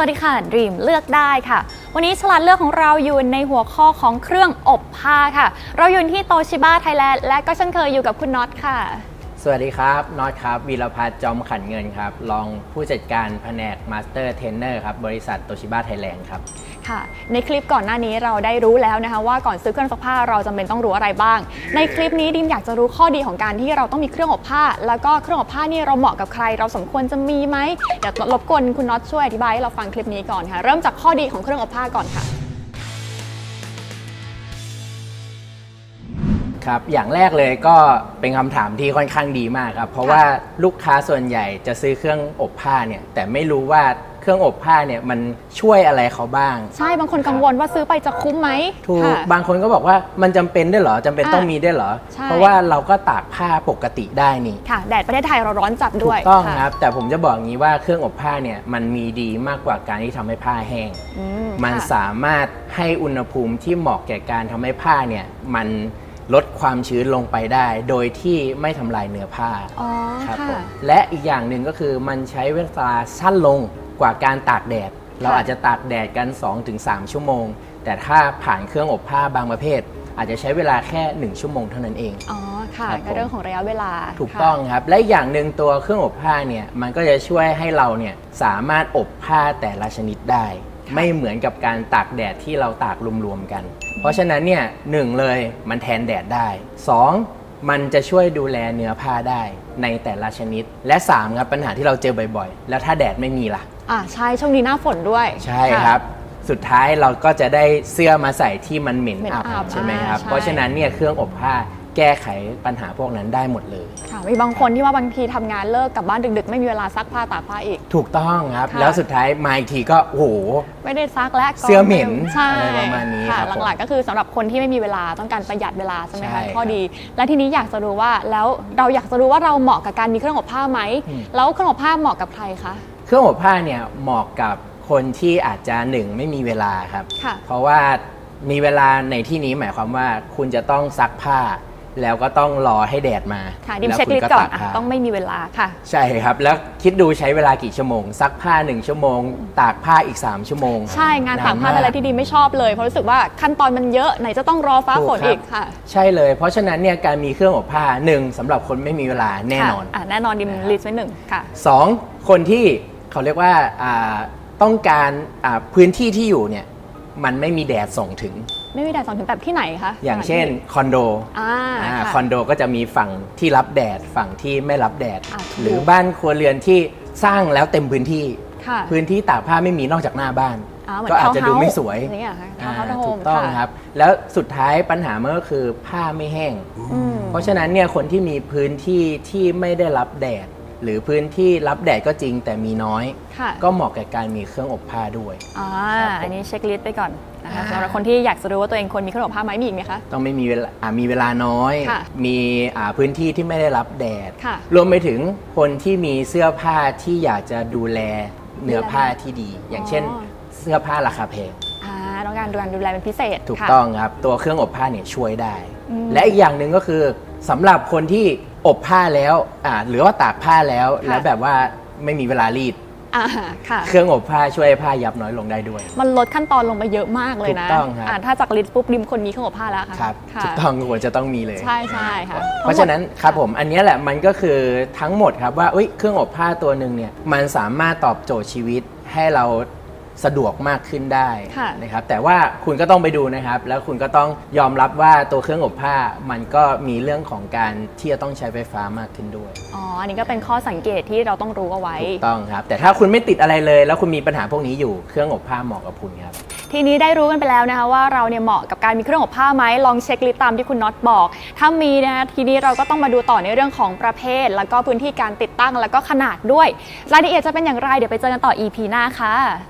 วัสดีค่ะดีมเลือกได้ค่ะ วันนี้ฉลาดเลือกของเราอยู่ในหัวข้อของเครื่องอบผ้าค่ะ เราอยู่ที่โตชิบ้าไทยแลนด์และก็เช่นเคยอยู่กับคุณน็อตค่ะ สวัสดีครับน็อตครับวีรพัฒน์จอมขันเงินครับรองผู้จัดการแผนกมาสเตอร์เทรนเนอร์ครับบริษัทโตชิบ้าไทยแลนด์ครับค่ะในคลิปก่อนหน้านี้เราได้รู้แล้วนะคะว่าก่อนซื้อเครื่องซักผ้าเราจำเป็นต้องรู้อะไรบ้าง ในคลิปนี้ดิมอยากจะรู้ข้อดีของการที่เราต้องมีเครื่องอบผ้า แล้วก็เครื่องอบผ้านี่เราเหมาะกับใคร เราสมควรจะมีไหมเดี๋ยวรบกวนคุณน็อตช่วยอธิบายให้เราฟังคลิปนี้ก่อนค่ะ เริ่มจากข้อดีของเครื่องอบผ้าก่อนค่ะ ครับอย่างแรกเลยก็เป็นคำถามที่ค่อนข้างดีมากครับ เพราะว่าลูกค้าส่วนใหญ่จะซื้อเครื่องอบผ้าเนี่ยแต่ไม่รู้ว่าเครื่องอบผ้าเนี่ยมันช่วยอะไรเขาบ้าง ใช่บางคนกังวลว่าซื้อไปจะคุ้มไหมถูกค่ะ บางคนก็บอกว่ามันจำเป็นด้วยเหรอจำเป็นอะต้องมีด้วยเหรอ ใช่ เพราะว่าเราก็ตากผ้าปกติได้นี่ ค่ะ แดดประเทศไทยเราร้อนจัดถูด้วยกต้องะครับ แต่ผมจะบอกอย่างนี้ว่าเครื่องอบผ้าเนี่ยมันมีดีมากกว่าการที่ทำให้ผ้าแห้ง อืมันค่ะ สามารถให้อุณหภูมิที่เหมาะแก่การทำให้ผ้าเนี่ยมัน ลดความชื้นลงไปได้ โดยที่ไม่ทำลายเนื้อผ้าอ๋อครับค่ะผมและอีกอย่างหนึ่งก็คือมันใช้เวลาสั้นลงกว่าการตากแดด เราอาจจะตากแดดกัน 2-3 ชั่วโมง แต่ถ้าผ่านเครื่องอบผ้าบางประเภท อาจจะใช้เวลาแค่ 1 ชั่วโมงเท่านั้นเอง อ๋อ ค่ะ ครับผม ก็เรื่องของระยะเวลาถูกค่ะ ต้องครับ และอีกอย่างหนึ่งตัวเครื่องอบผ้าเนี่ยมันก็จะช่วยให้เราเนี่ยสามารถอบผ้าแต่ละชนิดได้ ไม่เหมือนกับการตากแดดที่เราตากรวมๆกัน เพราะฉะนั้นเนี่ยหนึ่งเลยมันแทนแดดได้สองมันจะช่วยดูแลเนื้อผ้าได้ในแต่ละชนิด และสามครับปัญหาที่เราเจอบ่อยๆ แล้วถ้าแดดไม่มีล่ะ อ่าใช่ช่วงนี้หน้าฝนด้วยใช่ะ ครับ สุดท้ายเราก็จะได้เสื้อมาใส่ที่มันเหม็นเหม็นอับอับใช่ไหมครับ อ่าใช่ เพราะฉะนั้นเนี่ยเครื่องอบผ้า แก้ไขปัญหาพวกนั้นได้หมดเลย ค่ะมีบางคนที่ว่าบางทีทำงานเลิกกลับบ้านดึก ๆ ไม่มีเวลาซักผ้าตากผ้าอีก ถูกต้องครับ ค่ะ แล้วสุดท้ายมาอีกทีก็โอ้โห ไม่ได้ซักและก็เสื้อเหม็นใช่อะไรประมาณนี้ค่ะครับผมหลักๆก็คือสำหรับคนที่ไม่มีเวลาต้องการประหยัดเวลาใช่ไหมใช่คะข้อครับดี และทีนี้อยากจะรู้ว่าแล้วเราอยากจะรู้ว่าเราเหมาะกับการมีเครื่องอบผ้าไหมอืม แล้วเครื่องอบผ้าเหมาะกับใครคะ เครื่องอบผ้าเนี่ยเหมาะกับคนที่อาจจะหนึ่งไม่มีเวลาครับ ค่ะ เพราะว่ามีเวลาในที่นี้หมายความว่าคุณจะต้องซักผ้า แล้วก็ต้องรอให้แดดมาค่ะดิมแล้วเช็คคุณลิสต์ก่อนตาอะผ้าต้องไม่มีเวลาค่ะ ใช่ครับ แล้วคิดดูใช้เวลากี่ชั่วโมง ซักผ้า 1 ชั่วโมง ตากผ้าอีก 3 ชั่วโมงใช่งานตากผ้าเป็นอะไรที่ดีไม่ชอบเลยเพราะรู้สึกว่าขั้นตอนมันเยอะไหนจะต้องรอฟ้าถูฝนรับอีกค่ะใช่เลย เพราะฉะนั้นเนี่ยการมีเครื่องอบผ้าหนึ่งสำหรับคนไม่มีเวลาแน่นอน ค่ะอะแน่นอนดิมนะครับลิสต์ไว้หนึ่งค่ะ สองคนที่เขาเรียกว่าอ่าต้องการอ่าพื้นที่ที่อยู่เนี่ยมันไม่มีแดดส่งถึง ไม่มีแดดส่องถึงแบบที่ไหนคะอย่างเช่นคอนโดอ่าอ่าค่ะคอนโดก็จะมีฝั่งที่รับแดดฝั่งที่ไม่รับแดดอะหรือบ้านครัวเรือนที่สร้างแล้วเต็มพื้นที่ค่ะพื้นที่ตากผ้าไม่มีนอกจากหน้าบ้านอ่าเหมือนก็อาจจะดูไม่สวยอย่างเงี้ยเหรอค่ะอ่าทาวน์เฮาส์โฮถูมกต้องค่ะครับ แล้วสุดท้ายปัญหามันก็คือผ้าไม่แห้งอืมเพราะฉะนั้นเนี่ยคนที่มีพื้นที่ที่ไม่ได้รับแดด หรือพื้นที่รับแดดก็จริงแต่มีน้อย ค่ะก็เหมาะกับการมีเครื่องอบผ้าด้วย อ่าครับผมอันนี้เช็คลิสต์ไปก่อนนะคะอ่า สำหรับคนที่อยากจะรู้ว่าตัวเองควรมีเครื่องอบผ้าไหมมีอีกไหมคะ ต้องไม่มีเวลาอ่ามีเวลาน้อย ค่ะมีอ่าพื้นที่ที่ไม่ได้รับแดด ค่ะ รวมไปถึงคนที่มีเสื้อผ้าที่อยากจะดูแลเนื้อผ้าที่ดี อย่างเช่นอ๋อเสื้อผ้าราคาแพง อ่าต้องการดูแลดูแลเป็นพิเศษถูกค่ะ ต้องครับ ตัวเครื่องอบผ้าเนี่ยช่วยได้ อืมและอีกอย่างหนึ่งก็คือสำหรับคนที่ อบผ้าแล้วอ่าหรือว่าตากผ้าแล้วค่ะแล้วแบบว่าไม่มีเวลารีด อ่าค่ะ เครื่องอบผ้าช่วยให้ผ้ายับน้อยลงได้ด้วย มันลดขั้นตอนลงไปเยอะมากเลยนะถูกต้องครับาถ้าจากลิสต์ปุ๊บริมคนมีเครื่องอบผ้าแล้วค่ะครับค่ะถูกต้องควรจะต้องมีเลย ใช่ใช่ค่ะเพราะฉะนั้นครับผมอันเนี้ยแหละมันก็คือทั้งหมดครับว่าเอ้ยเครื่องอบผ้าตัวหนึ่งเนี่ยมันสามารถตอบโจทย์ชีวิตให้เรา สะดวกมากขึ้นได้ค่ะ นะครับแต่ว่าคุณก็ต้องไปดูนะครับ แล้วคุณก็ต้องยอมรับว่าตัวเครื่องอบผ้ามันก็มีเรื่องของการที่จะต้องใช้ไฟฟ้ามากขึ้นด้วยอ๋อ อันนี้ก็เป็นข้อสังเกตที่เราต้องรู้เอาไว้ ถูกต้องครับ แต่ถ้าคุณไม่ติดอะไรเลย แล้วคุณมีปัญหาพวกนี้อยู่เครื่องอบผ้าเหมาะกับคุณครับ ทีนี้ได้รู้กันไปแล้วนะคะว่าเราเนี่ยเหมาะกับการมีเครื่องอบผ้าไหมลองเช็คลิสต์ตามที่คุณน็อตบอก ถ้ามีนะคะทีนี้เราก็ต้องมาดูต่อในเรื่องของประเภท แล้วก็พื้นที่การติดตั้งแล้วก็ขนาดด้วย รายละเอียดจะเป็นอย่างไรเดี๋ยวไปเจอกันต่อ EP หน้าค่ะ